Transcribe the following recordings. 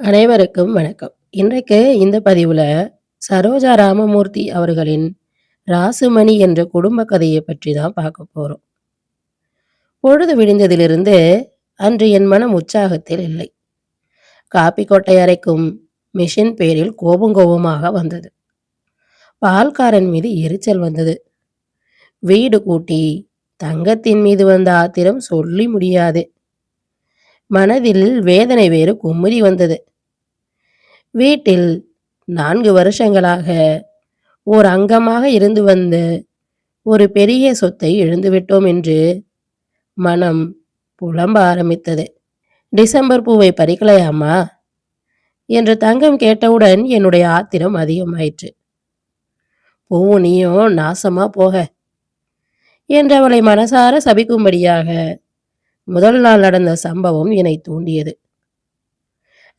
அனைவருக்கும் வணக்கம். இன்றைக்கு இந்த பதிவுல சரோஜா ராமமூர்த்தி அவர்களின் ராசுமணி என்ற குடும்ப கதையை பற்றி தான் பார்க்க போறோம். பொழுது விடிந்ததிலிருந்து அன்று என் மனம் உற்சாகத்தில் இல்லை. காப்பி கொட்டை அரைக்கும் மிஷின் பேரில் கோபம் கோபமாக வந்தது. பால்காரன் மீது எரிச்சல் வந்தது. வீடு கூட்டி தங்கத்தின் மீது வந்த ஆத்திரம் சொல்லி முடியாது. மனதில் வேதனை வேறு குமுறி வந்தது. வீட்டில் நான்கு வருஷங்களாக ஓர் அங்கமாக இருந்து வந்த ஒரு பெரிய சொத்தை இழந்துவிட்டோம் என்று மனம் புலம்ப ஆரம்பித்தது. டிசம்பர் பூவை பறிக்கலையாமா? என்று தங்கம் கேட்டவுடன் என்னுடைய ஆத்திரம் அதிகமாயிற்று. பூவும் நீயும் நாசமா போக என்று அவளை மனசார சபிக்கும்படியாக முதல் நாள் நடந்த சம்பவம் என்னை தூண்டியது.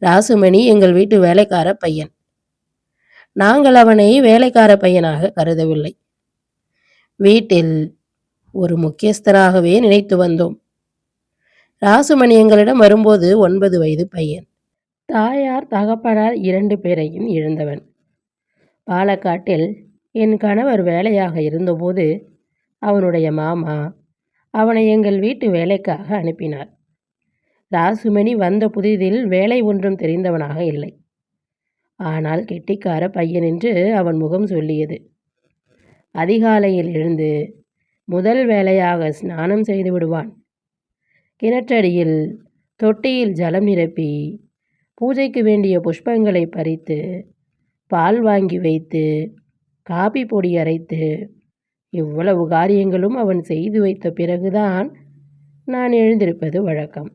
ராசுமணி எங்கள் வீட்டு வேலைக்கார பையன். நாங்கள் அவனை வேலைக்கார பையனாக கருதவில்லை. வீட்டில் ஒரு முக்கியஸ்தனாகவே நினைத்து வந்தோம். ராசுமணி எங்களிடம் வரும்போது ஒன்பது வயது பையன். தாயார் தகப்பனார் இரண்டு பேரையும் இழந்தவன். பாலக்காட்டில் என் கணவர் வேலையாக இருந்தபோது அவனுடைய மாமா அவனை எங்கள் வீட்டு வேலைக்காக அனுப்பினார். ராசுமணி வந்த புதிதில் வேலை ஒன்றும் தெரிந்தவனாக இல்லை. ஆனால் கெட்டிக்கார பையன் என்று அவன் முகம் சொல்லியது. அதிகாலையில் எழுந்து முதல் வேலையாக ஸ்நானம் செய்து விடுவான். கிணற்றடியில் தொட்டியில் ஜலம் நிரப்பி பூஜைக்கு வேண்டிய புஷ்பங்களை பறித்து பால் வாங்கி வைத்து காபி பொடி அரைத்து இவ்வளவு காரியங்களும் அவன் செய்து வைத்த பிறகுதான் நான் எழுந்திருப்பது வழக்கம்.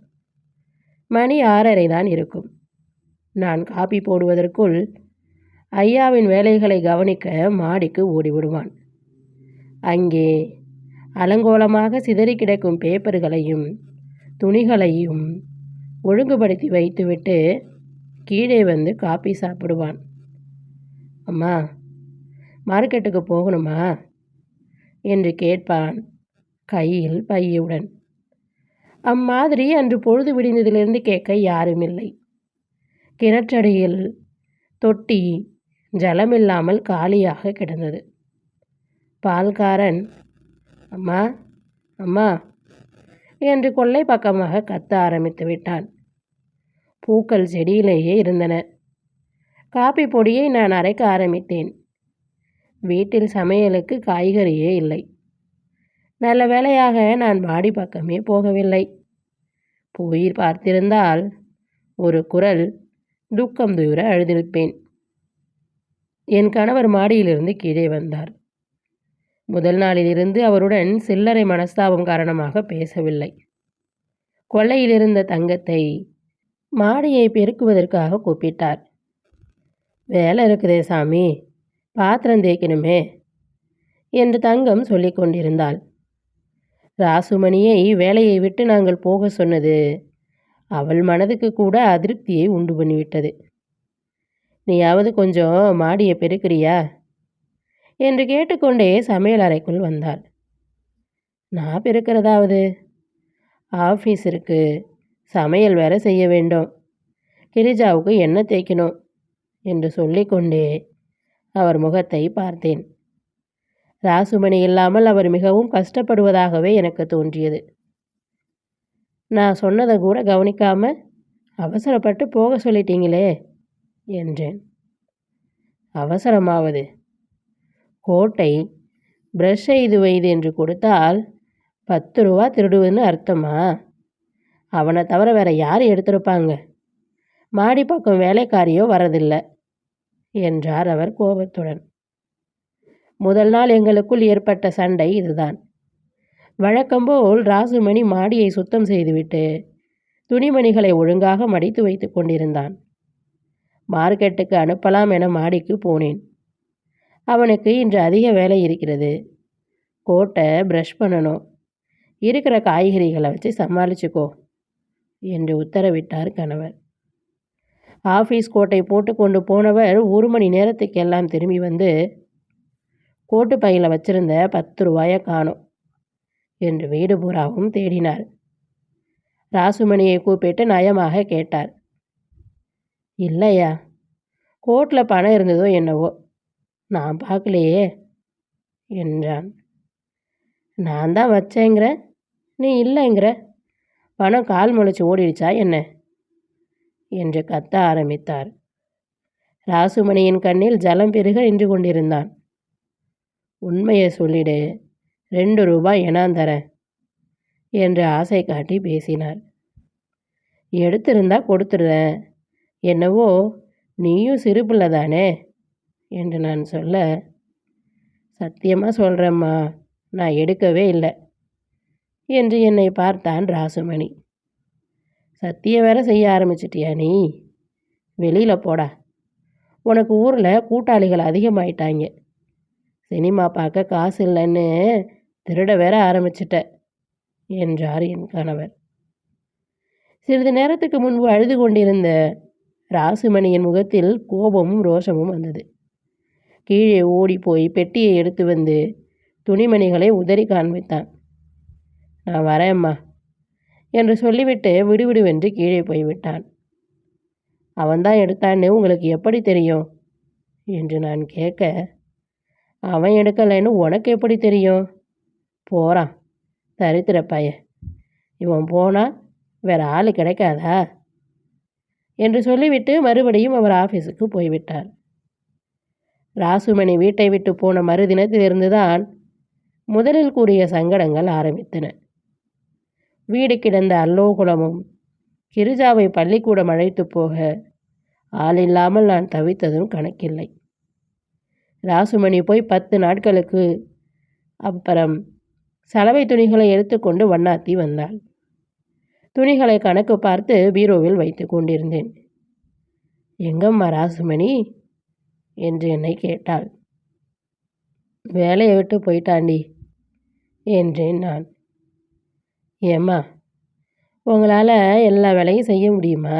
மணி ஆறரை தான் இருக்கும். நான் காபி போடுவதற்குள் ஐயாவின் வேலைகளை கவனிக்க மாடிக்கு ஓடிவிடுவான். அங்கே அலங்கோலமாக சிதறி கிடக்கும் பேப்பர்களையும் துணிகளையும் ஒழுங்குபடுத்தி வைத்துவிட்டு கீழே வந்து காபி சாப்பிடுவான். அம்மா மார்க்கெட்டுக்கு போகணுமா? என்று கேட்பான் கையில் பையுடன். அம்மாதிரி அன்று பொழுது விடிந்ததிலிருந்து கேட்க யாருமில்லை. கிணற்றடியில் தொட்டி ஜலமில்லாமல் காலியாக கிடந்தது. பால்காரன் அம்மா அம்மா என்று கொல்லை பக்கமாக கத்த ஆரம்பித்து விட்டான். பூக்கள் செடியிலேயே இருந்தன. காப்பி பொடியை நான் அரைக்க ஆரம்பித்தேன். வீட்டில் சமையலுக்கு காய்கறியே இல்லை. நல்ல வேளையாக நான் மாடி பக்கமே போகவில்லை. போய் பார்த்திருந்தால் ஒரு குரல் துக்கம் தூர அழுதிருப்பேன். என் கணவர் மாடியிலிருந்து கீழே வந்தார். முதல் நாளிலிருந்து அவருடன் சில்லறை மனஸ்தாபம் காரணமாக பேசவில்லை. கொல்லையிலிருந்த தங்கத்தை மாடியை பெருக்குவதற்காக கூப்பிட்டார். வேலை இருக்குதே சாமி பாத்திரம் தேய்க்கணுமே என்று தங்கம் சொல்லி கொண்டிருந்தாள். ராசுமணியை வேலையை விட்டு நாங்கள் போக சொன்னது அவள் மனதுக்கு கூட அதிருப்தியை உண்டு பண்ணிவிட்டது. நீயாவது கொஞ்சம் மாடியை பெருக்கிறியா? என்று கேட்டுக்கொண்டே சமையல் அறைக்குள் வந்தாள். நான் பெருக்கிறதாவது ஆஃபீஸ் இருக்கு சமையல் வேற செய்ய வேண்டும். கிரிஜாவுக்கு எண்ணெய் தேய்க்கணும் என்று சொல்லிக்கொண்டே அவர் முகத்தை பார்த்தேன். ராசுமணி இல்லாமல் அவர் மிகவும் கஷ்டப்படுவதாகவே எனக்கு தோன்றியது. நான் சொன்னதை கூட கவனிக்காம அவசரப்பட்டு போக சொல்லிட்டீங்களே என்றேன். அவசரமாவது கோட்டை பிரஷ் செய்து வைது என்று கொடுத்தால் பத்து ரூபா திருடுவதுன்னு அர்த்தமா? அவனை தவிர வேற யார் எடுத்திருப்பாங்க? மாடி பக்கம் வேலைக்காரியோ வரதில்லை என்றார் அவர் கோபத்துடன். முதல் நாள் எங்களுக்குள் ஏற்பட்ட சண்டை இதுதான். வழக்கம்போல் ராசுமணி மாடியை சுத்தம் செய்துவிட்டு துணிமணிகளை ஒழுங்காக மடித்து வைத்து கொண்டிருந்தான். மார்க்கெட்டுக்கு அனுப்பலாம் என மாடிக்கு போனேன். அவனுக்கு இன்று அதிக வேலை இருக்கிறது. கோட்டை ப்ரஷ் பண்ணணும். இருக்கிற காய்கறிகளை வச்சு சமாளிச்சுக்கோ என்று உத்தரவிட்டார் கணவர். ஆஃபீஸ் கோட்டை போட்டுக்கொண்டு போனவர் ஒரு மணி நேரத்துக்கெல்லாம் திரும்பி வந்து கோட்டு பையில் வச்சிருந்த பத்து ரூபாயை காணோம் என்று வீடு பூராவும் தேடினார். ராசுமணியை கூப்பிட்டு நயமாக கேட்டார். இல்லையா? கோட்டில் பணம் இருந்ததோ என்னவோ? நான் பார்க்கலையே என்றான். நான் தான் வச்சேங்கிற? நீ இல்லைங்கிற? பணம் கால் முளைச்சி ஓடிடுச்சா என்ன? என்று கத்த ஆரம்பித்தார். ராசுமணியின் கண்ணில் ஜலம் பெருக நின்று கொண்டிருந்தான். உண்மையை சொல்லிடு. ரெண்டு ரூபாய் எனாந்தரேன் என்று ஆசை காட்டி பேசினார். எடுத்திருந்தா கொடுத்துடுறேன் என்னவோ நீயும் சிறு பிள்ளை தானே என்று நான் சொல்ல சத்தியமாக சொல்கிறேம்மா நான் எடுக்கவே இல்லை என்று என்னை பார்த்தான் ராசுமணி. சத்தியம் வேற செய்ய ஆரம்பிச்சிட்டியா நீ? வெளியில் போடா. உனக்கு ஊரில் கூட்டாளிகள் அதிகமாயிட்டாங்க. சினிமா பார்க்க காசு இல்லைன்னு திருட வேற ஆரம்பிச்சிட்ட என்றார் என் கணவர். சிறிது நேரத்துக்கு முன்பு அழுது கொண்டிருந்த ராசுமணியின் முகத்தில் கோபமும் ரோஷமும் வந்தது. கீழே ஓடி போய் பெட்டியை எடுத்து வந்து துணிமணிகளை உதறி காண்பித்தான். நான் வரேம்மா என்று சொல்லிவிட்டு விடுவிடுவென்று கீழே போய்விட்டான் அவன்தான் எடுத்தான்னு உங்களுக்கு எப்படி தெரியும்? என்று நான் கேட்க அவன் எடுக்கலைன்னு உனக்கு எப்படி தெரியும்? போகிறான் தரித்திர பையன். இவன் போனால் வேற ஆள் கிடைக்காதா? என்று சொல்லிவிட்டு மறுபடியும் அவர் ஆஃபீஸுக்கு போய்விட்டார். ராசுமணி வீட்டை விட்டு போன மறுதினத்திலிருந்துதான் முதலில் கூறிய சங்கடங்கள் ஆரம்பித்தன. வீடு கிடந்த அல்லோகுலமும் கிரிஜாவை பள்ளிக்கூடம் அழைத்து போக ஆள் இல்லாமல் நான் தவித்ததும் கணக்கில்லை. ராசுமணி போய் பத்து நாட்களுக்கு அப்புறம் சலவை துணிகளை எடுத்துக்கொண்டு வண்ணாத்தி வந்தாள். துணிகளை கணக்கு பார்த்து பீரோவில் வைத்து கொண்டிருந்தேன். எங்கம்மா ராசுமணி? என்று என்னை கேட்டாள். வேலையை விட்டு போயிட்டாண்டி என்றேன் நான். ஏம்மா உங்களால் எல்லா வேலையும் செய்ய முடியுமா?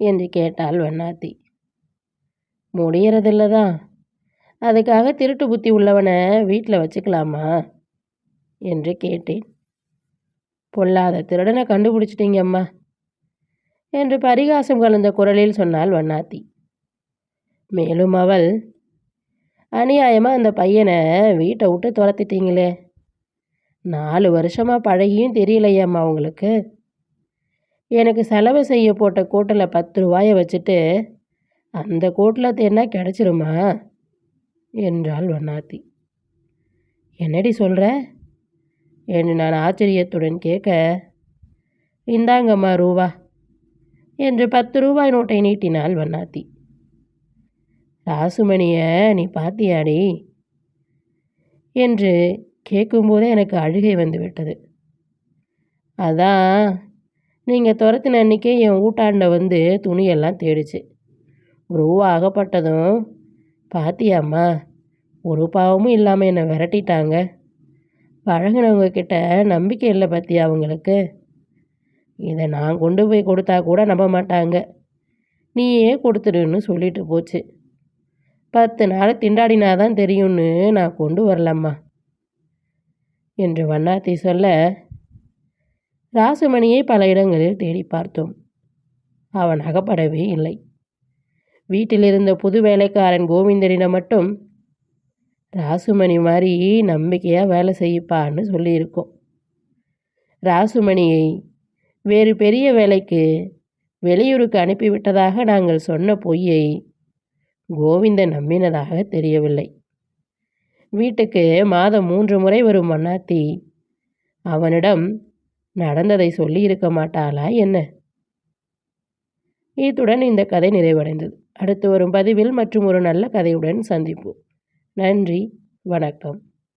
என்று கேட்டாள் வண்ணாத்தி. முடியறதில்ல தான் அதுக்காக திருட்டு புத்தி உள்ளவனை வீட்டில் வச்சுக்கலாமா? என்று கேட்டேன். பொல்லாத திருடனை கண்டுபிடிச்சிட்டீங்க அம்மா என்று பரிகாசம் கலந்த குரலில் சொன்னாள் வண்ணாத்தி. மேலும் அவள் அநியாயமாக அந்த பையனை வீட்டை விட்டு துரத்திட்டீங்களே. நாலு வருஷமாக பழகியும் தெரியலையாம்மா உங்களுக்கு. எனக்கு செலவு செய்ய போட்ட கூட்டில் பத்து ரூபாயை வச்சுட்டு அந்த கூட்டில் தேனா கிடச்சிருமா? என்றாள் வண்ணாத்தி. என்னடி சொல்கிற என்று நான் ஆச்சரியத்துடன் கேட்க இந்தாங்கம்மா ரூபா என்று பத்து ரூபாய் நோட்டை நீட்டினாள் வண்ணாத்தி. ராசுமணியை நீ பாத்தியாடி? என்று கேட்கும்போதே எனக்கு அழுகை வந்து விட்டது அதான் நீங்கள் துரத்தின அன்றைக்கே என் ஊட்டாண்ட வந்து துணியெல்லாம் தேடிச்சு. ரூபா அகப்பட்டதும் பாத்தியாம்மா ஒரு பாவமும் இல்லாமல் என்னை விரட்டிட்டாங்க. பழகினவங்க கிட்ட நம்பிக்கை இல்லை பற்றியா அவங்களுக்கு? இதை நான் கொண்டு போய் கொடுத்தா கூட நம்ப மாட்டாங்க. நீயே கொடுத்துடுன்னு சொல்லிட்டு போச்சு. பத்து நாள் திண்டாடினாதான் தெரியும்னு நான் கொண்டு வரலம்மா என்று வண்ணாத்தி சொல்ல ராசுமணியை பல இடங்களில் தேடி பார்த்தோம். அவன் அகப்படவே இல்லை. வீட்டில் இருந்த புது வேலைக்காரன் கோவிந்தனிடம் மட்டும் ராசுமணி மாதிரி நம்பிக்கையாக வேலை செய்யப்பான்னு சொல்லியிருக்கோம். ராசுமணியை வேறு பெரிய வேலைக்கு வெளியூருக்கு அனுப்பிவிட்டதாக நாங்கள் சொன்ன பொய்யை கோவிந்தன் நம்பினதாக தெரியவில்லை. வீட்டுக்கு மாதம் மூன்று முறை வரும் மன்னாத்தி அவனிடம் நடந்ததை சொல்லியிருக்க மாட்டாளா என்ன? இத்துடன் இந்த கதை நிறைவடைந்தது. அடுத்து வரும் பதிவில் மற்றும் ஒரு நல்ல கதையுடன் சந்திப்போம். நன்றி வணக்கம்.